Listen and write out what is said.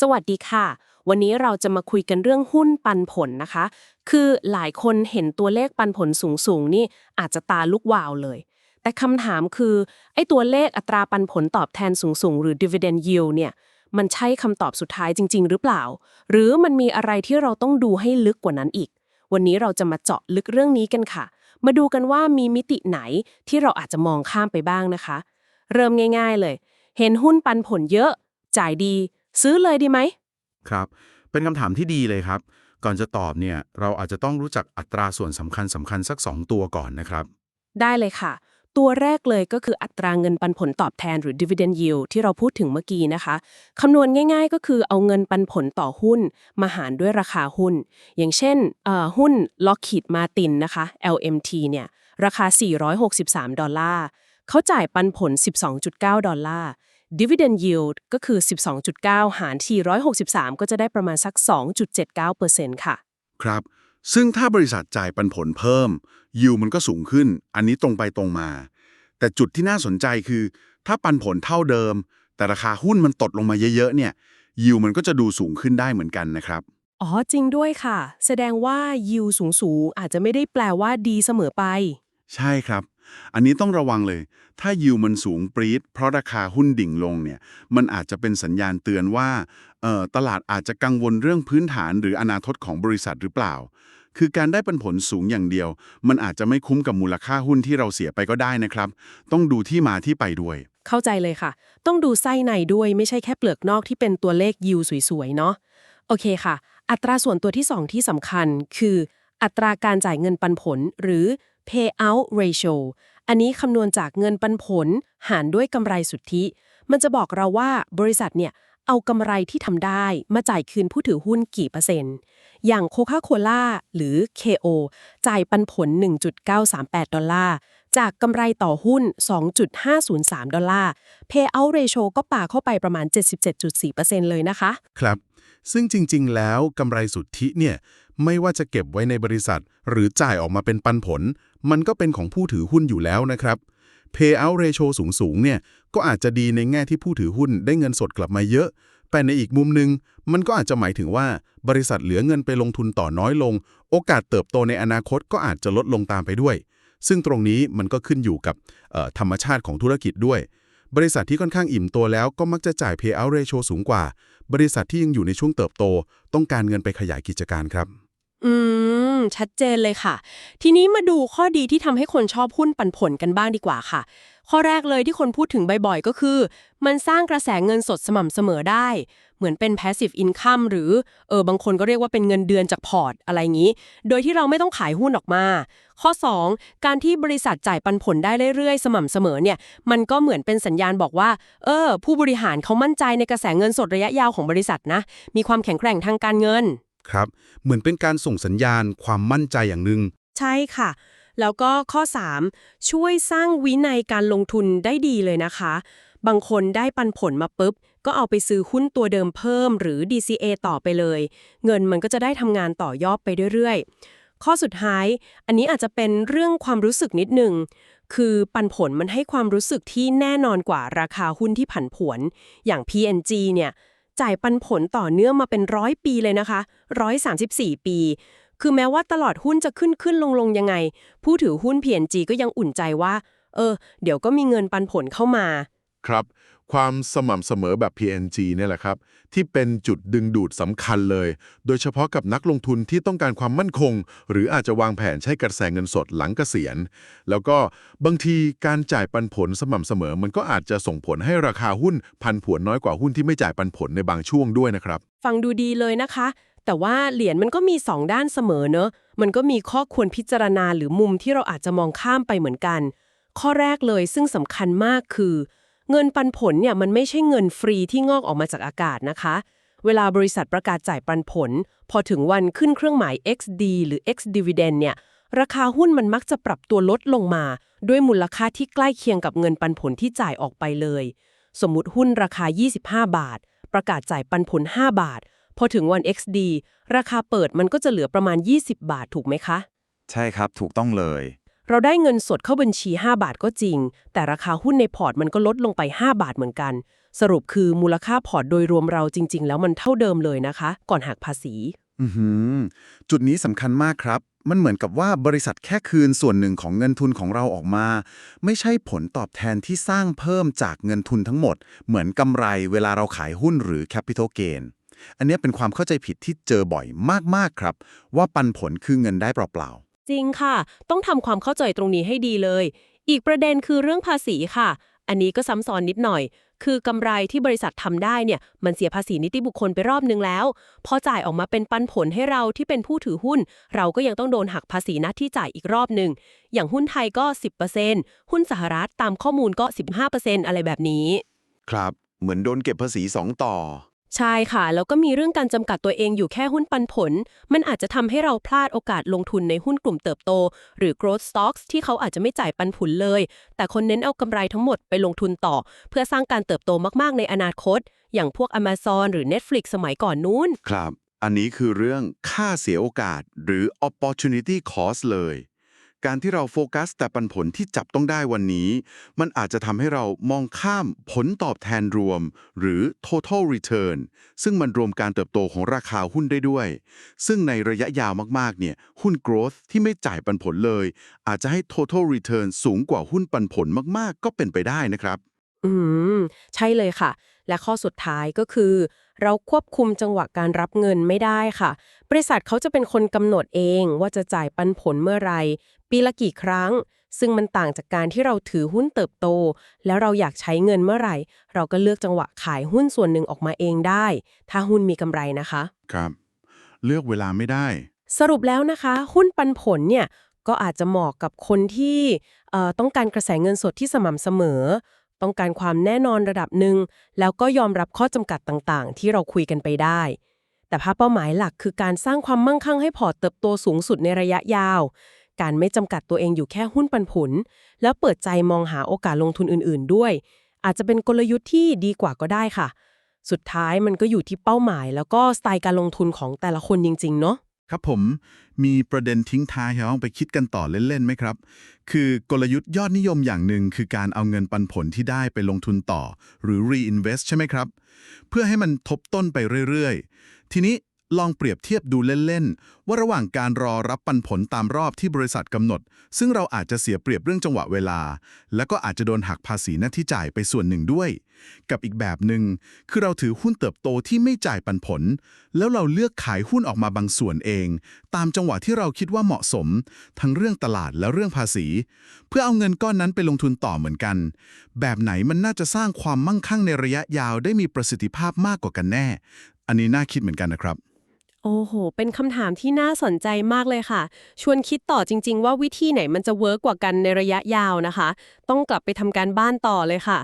สวัสดีค่ะ วันนี้เราจะมาคุยกันเรื่องหุ้นปันผลนะคะ คือหลายคนเห็นตัวเลขปันผลสูงๆ นี่อาจจะตาลุกวาวเลย แต่คำถามคือไอ้ตัวเลขอัตราปันผลตอบแทนสูงๆ หรือ dividend yield เนี่ย มันใช่คำตอบสุดท้ายจริง ๆ หรือเปล่า หรือมันมีอะไรที่เราต้องดูให้ลึกกว่านั้นอีก วันนี้เราจะมาเจาะลึกเรื่องนี้กันค่ะ มาดูกันว่ามีมิติไหนที่เราอาจจะมองข้ามไปบ้างนะคะ เริ่มง่าย ๆเลย เห็นหุ้นปันผลเยอะ จ่ายดี ซื้อเลยดีไหม ครับ เป็นคำถามที่ดีเลยครับ ก่อนจะตอบเนี่ยเราอาจจะต้องรู้จักอัตราส่วนสำคัญสำคัญสัก 2 ตัวก่อนนะครับ ได้เลยค่ะ ตัวแรกเลยก็คืออัตราเงินปันผลตอบแทนหรือ dividend yield ที่เราพูดถึงเมื่อกี้นะคะคำนวณง่ายๆ ก็คือเอาเงินปันผลต่อหุ้น มาหารด้วยราคาหุ้น อย่างเช่นเอ่อหุ้น Lockheed Martin นะคะ LMT เนี่ยราคา 463 ดอลลาร์เขาจ่ายปันผล 12.9 ดอลลาร์ dividend yield ก็คือ 12.9 หาร463 ก็จะได้ประมาณสัก 2.79%ค่ะ ครับ ซึ่งถ้าบริษัทจ่ายปันผลเพิ่ม ยิวมันก็สูงขึ้น อันนี้ตรงไปตรงมา แต่จุดที่น่าสนใจคือ ถ้าปันผลเท่าเดิม แต่ราคาหุ้นมันตดลงมาเยอะๆเนี่ยยิวมันก็จะดูสูงขึ้นได้เหมือนกันนะครับอ๋อจริงด้วยค่ะ แสดงว่า yield สูงๆอาจจะไม่ได้แปลว่าดีเสมอไป ใช่ครับ อันนี้ต้องระวังเลย ถ้ายิวมันสูงปรี๊ดเพราะราคาหุ้นดิ่งลงเนี่ย มันอาจจะเป็นสัญญาณเตือนว่าตลาดอาจจะกังวลเรื่องพื้นฐานหรืออนาคตของบริษัทหรือเปล่า คือการได้ปันผลสูงอย่างเดียว มันอาจจะไม่คุ้มกับมูลค่าหุ้นที่เราเสียไปก็ได้นะครับ ต้องดูที่มาที่ไปด้วย เข้าใจเลยค่ะ ต้องดูไส้ในด้วยไม่ใช่แค่เปลือกนอกที่เป็นตัวเลข yield สวยๆเนาะ โอเคค่ะ อัตราส่วนตัวที่ 2 ที่สำคัญ คือ อัตราการจ่ายเงินปันผลหรือ payout ratio อันนี้คำนวณจากเงินปันผล หารด้วยกำไรสุทธิ มันจะบอกเราว่าบริษัทเนี่ยเอากำไรที่ทำได้มาจ่ายคืนผู้ถือหุ้นกี่เปอร์เซ็นต์ อย่างโคคาโคล่าหรือ KO จ่ายปันผล 1.938 ดอลลาร์ จากกำไรต่อหุ้น 2.503 ดอลลาร์ Payout Ratio ก็ป่าเข้าไปประมาณ 77.4%เลยนะคะ ครับ ซึ่งจริง ๆ แล้วกำไรสุทธิเนี่ยไม่ว่าจะเก็บไว้ในบริษัท หรือจ่ายออกมาเป็นปันผล มันก็เป็นของผู้ถือหุ้นอยู่แล้วนะครับ Payout Ratio สูงๆเนี่ยก็อาจจะดีในแง่ที่ผู้ถือหุ้นได้เงินสดกลับมาเยอะ แต่ในอีกมุมหนึงมันก็อาจจะหมายถึงว่าบริษัทเหลือเงินไปลงทุนต่อน้อยลง โอกาสเติบโตในอนาคตก็อาจจะลดลงตามไปด้วย ซึ่งตรงนี้มันก็ขึ้นอยู่กับธรรมชาติของธุรกิจด้วย บริษัทที่ค่อนข้างอิ่มตัวแล้วก็มักจะจ่าย payout ratio สูงกว่า บริษัทที่ยังอยู่ในช่วงเติบโต ต้องการเงินไปขยายกิจการครับ อืม ชัดเจนเลยค่ะ ทีนี้มาดูข้อดีที่ทำให้คนชอบหุ้นปันผลกันบ้างดีกว่าค่ะ ข้อแรกเลยที่คนพูดถึงบ่อยๆ ก็คือ มันสร้างกระแสเงินสดสม่ำเสมอได้ มือนเป็น passive income หรือเออบางคนก็เรียกว่าเป็นเงินเดือนจากพอร์ตอะไรอย่างนี้ โดยที่เราไม่ต้องขายหุ้นออกมา ข้อ 2 การที่บริษัทจ่ายปันผลได้เรื่อยๆ สม่ำเสมอเนี่ยมันก็เหมือนเป็นสัญญาณบอกว่าเออผู้บริหารเขามั่นใจในกระแสเงินสดระยะยาวของบริษัทนะมีความแข็งแกร่งทางการเงินครับเหมือนเป็นการส่งสัญญาณความมั่นใจอย่างหนึ่งใช่ค่ะแล้วก็ข้อ 3 ช่วยสร้างวินัยการลงทุนได้ดีเลยนะคะ บางคนได้ปันผลมาปุ๊บ ก็เอาไปซื้อหุ้นตัวเดิมเพิ่มหรือ DCA ต่อไปเลย เงินมันก็จะได้ทำงานต่อยอดไปเรื่อยๆ ข้อสุดท้าย อันนี้อาจจะเป็นเรื่องความรู้สึกนิดหนึ่งคือปันผลมันให้ความรู้สึกที่แน่นอนกว่าราคาหุ้นที่ผันผวน อย่าง PNG เนี่ยจ่ายปันผลต่อเนื่องมาเป็นร้อยปีเลยนะคะ 134 ปี คือแม้ว่าตลอดหุ้นจะขึ้นขึ้นลงลงยังไง ผู้ถือหุ้น PNG ก็ยังอุ่นใจว่า เออ เดี๋ยวก็มีเงินปันผลเข้ามา ครับ ความสม่ำเสมอแบบ PNG เนี่ยแหละครับ ที่เป็นจุดดึงดูดสำคัญเลย โดยเฉพาะกับนักลงทุนที่ต้องการความมั่นคง หรืออาจจะวางแผนใช้กระแสเงินสดหลังเกษียณ แล้วก็บางทีการจ่ายปันผลสม่ำเสมอ มันก็อาจจะส่งผลให้ราคาหุ้นพันผวนน้อยกว่าหุ้นที่ไม่จ่ายปันผลในบางช่วงด้วยนะครับ ฟังดูดีเลยนะคะ แต่ว่าเหรียญมันก็มีสองด้านเสมอเนอะมันก็มีข้อควรพิจารณาหรือมุมที่เราอาจจะมองข้ามไปเหมือนกัน ข้อแรกเลยซึ่งสำคัญมากคือ เงินปันผลเนี่ยมันไม่ใช่เงินฟรีที่งอกออกมาจากอากาศนะคะ เวลาบริษัทประกาศจ่ายปันผล พอถึงวันขึ้นเครื่องหมาย XD หรือ X dividend เนี่ย ราคาหุ้นมันมักจะปรับตัวลดลงมา ด้วยมูลค่าที่ใกล้เคียงกับเงินปันผลที่จ่ายออกไปเลย สมมุติหุ้นราคา 25 บาท ประกาศจ่ายปันผล 5 บาท พอถึงวัน XD ราคาเปิดมันก็จะเหลือประมาณ 20 บาทถูกไหมคะ ใช่ครับถูกต้องเลย เราได้เงินสดเข้าบัญชี 5 บาทก็จริง แต่ราคาหุ้นในพอร์ตมันก็ลดลงไป 5 บาทเหมือนกัน สรุปคือมูลค่าพอร์ตโดยรวมเราจริง ๆ แล้วมันเท่าเดิมเลยนะคะ ก่อนหักภาษี อือหือจุดนี้สำคัญมากครับ มันเหมือนกับว่าบริษัทแค่คืนส่วนหนึ่งของเงินทุนของเราออกมา ไม่ใช่ผลตอบแทนที่สร้างเพิ่มจากเงินทุนทั้งหมด เหมือนกำไรเวลาเราขายหุ้นหรือ Capital Gain อันนี้เป็นความเข้าใจผิดที่เจอบ่อยมากๆครับ ว่าปันผลคือเงินได้เปล่าๆ จริงค่ะ ต้องทำความเข้าใจตรงนี้ให้ดีเลย อีกประเด็นคือเรื่องภาษีค่ะ อันนี้ก็ซ้ำซ้อนนิดหน่อย คือกำไรที่บริษัททำได้เนี่ย มันเสียภาษีนิติบุคคลไปรอบนึงแล้ว พอจ่ายออกมาเป็นปันผลให้เราที่เป็นผู้ถือหุ้น เราก็ยังต้องโดนหักภาษีน้าที่จ่ายอีกรอบหนึ่ง อย่างหุ้นไทยก็ 10%หุ้นสหรัฐตามข้อมูลก็ 15%อะไรแบบนี้ ครับ เหมือนโดนเก็บภาษี2ต่อ ใช่ค่ะ แล้วก็มีเรื่องการจำกัดตัวเองอยู่แค่หุ้นปันผล มันอาจจะทำให้เราพลาดโอกาสลงทุนในหุ้นกลุ่มเติบโต หรือ growth stocks ที่เขาอาจจะไม่จ่ายปันผลเลย แต่คนเน้นเอากำไรทั้งหมดไปลงทุนต่อ เพื่อสร้างการเติบโตมากๆ ในอนาคต อย่างพวก Amazon หรือ Netflix สมัยก่อนนู้น ครับ อันนี้คือเรื่องค่าเสียโอกาสหรือ opportunity cost เลย การที่เราโฟกัสแต่ปันผลที่จับต้องได้วันนี้ มันอาจจะทำให้เรามองข้ามผลตอบแทนรวม หรือ total return ซึ่งมันรวมการเติบโตของราคาหุ้นได้ด้วย ซึ่งในระยะยาวมากๆ เนี่ย หุ้น growth ที่ไม่จ่ายปันผลเลย อาจจะให้ total return สูงกว่าหุ้นปันผลมากๆ ก็เป็นไปได้นะครับ อืม ใช่เลยค่ะ และข้อสุดท้ายก็คือ เราควบคุมจังหวะการรับเงินไม่ได้ค่ะ บริษัทเขาจะเป็นคนกำหนดเองว่าจะจ่ายปันผลเมื่อไหรปีละกี่ครั้ง ซึ่งมันต่างจากการที่เราถือหุ้นเติบโต แล้วเราอยากใช้เงินเมื่อไหร่ เราก็เลือกจังหวะขายหุ้นส่วนหนึ่งออกมาเองได้ ถ้าหุ้นมีกำไรนะคะ ครับ เลือกเวลาไม่ได้ สรุปแล้วนะคะ หุ้นปันผลเนี่ยก็อาจจะเหมาะกับคนที่เอ่อต้องการกระแสเงินสดที่สม่ำเสมอ ต้องการความแน่นอนระดับหนึ่งแล้วก็ยอมรับข้อจำกัดต่างๆ ที่เราคุยกันไปได้ แต่ภาพเป้าหมายหลักคือการสร้างความมั่งคั่งให้พอร์ตเติบโตสูงสุดในระยะยาว การไม่จำกัดตัวเองอยู่แค่หุ้นปันผล แล้วเปิดใจมองหาโอกาสลงทุนอื่น ๆ ด้วย อาจจะเป็นกลยุทธ์ที่ดีกว่าก็ได้ค่ะ สุดท้ายมันก็อยู่ที่เป้าหมาย แล้วก็สไตล์การลงทุนของแต่ละคนจริง ๆ เนาะ ครับผมมีประเด็นทิ้งท้ายให้เราไปคิดกันต่อเล่นๆไหมครับ คือกลยุทธ์ยอดนิยมอย่างหนึ่งคือการเอาเงินปันผลที่ได้ไปลงทุนต่อ หรือ reinvest ใช่ไหมครับ เพื่อให้มันทบต้นไปเรื่อยๆ ทีนี้ ลองเปรียบเทียบดูเล่น ๆ ว่าระหว่างการรอรับปันผลตามรอบที่บริษัทกำหนด ซึ่งเราอาจจะเสียเปรียบเรื่องจังหวะเวลา แล้วก็อาจจะโดนหักภาษีหน้าที่จ่ายไปส่วนหนึ่งด้วย กับอีกแบบหนึ่งคือเราถือหุ้นเติบโตที่ไม่จ่ายปันผล แล้วเราเลือกขายหุ้นออกมาบางส่วนเอง ตามจังหวะที่เราคิดว่าเหมาะสม ทั้งเรื่องตลาดและเรื่องภาษี เพื่อเอาเงินก้อนนั้นไปลงทุนต่อเหมือนกัน แบบไหนมันน่าจะสร้างความมั่งคั่งในระยะยาวได้มีประสิทธิภาพมากกว่ากันแน่ อันนี้น่าคิดเหมือนกันนะครับ โอ้โห เป็นคำถามที่น่าสนใจมากเลยค่ะ ชวนคิดต่อจริง ๆ ว่าวิธีไหนมันจะเวิร์กกว่ากันในระยะยาวนะคะ ต้องกลับไปทำการบ้านต่อเลยค่ะ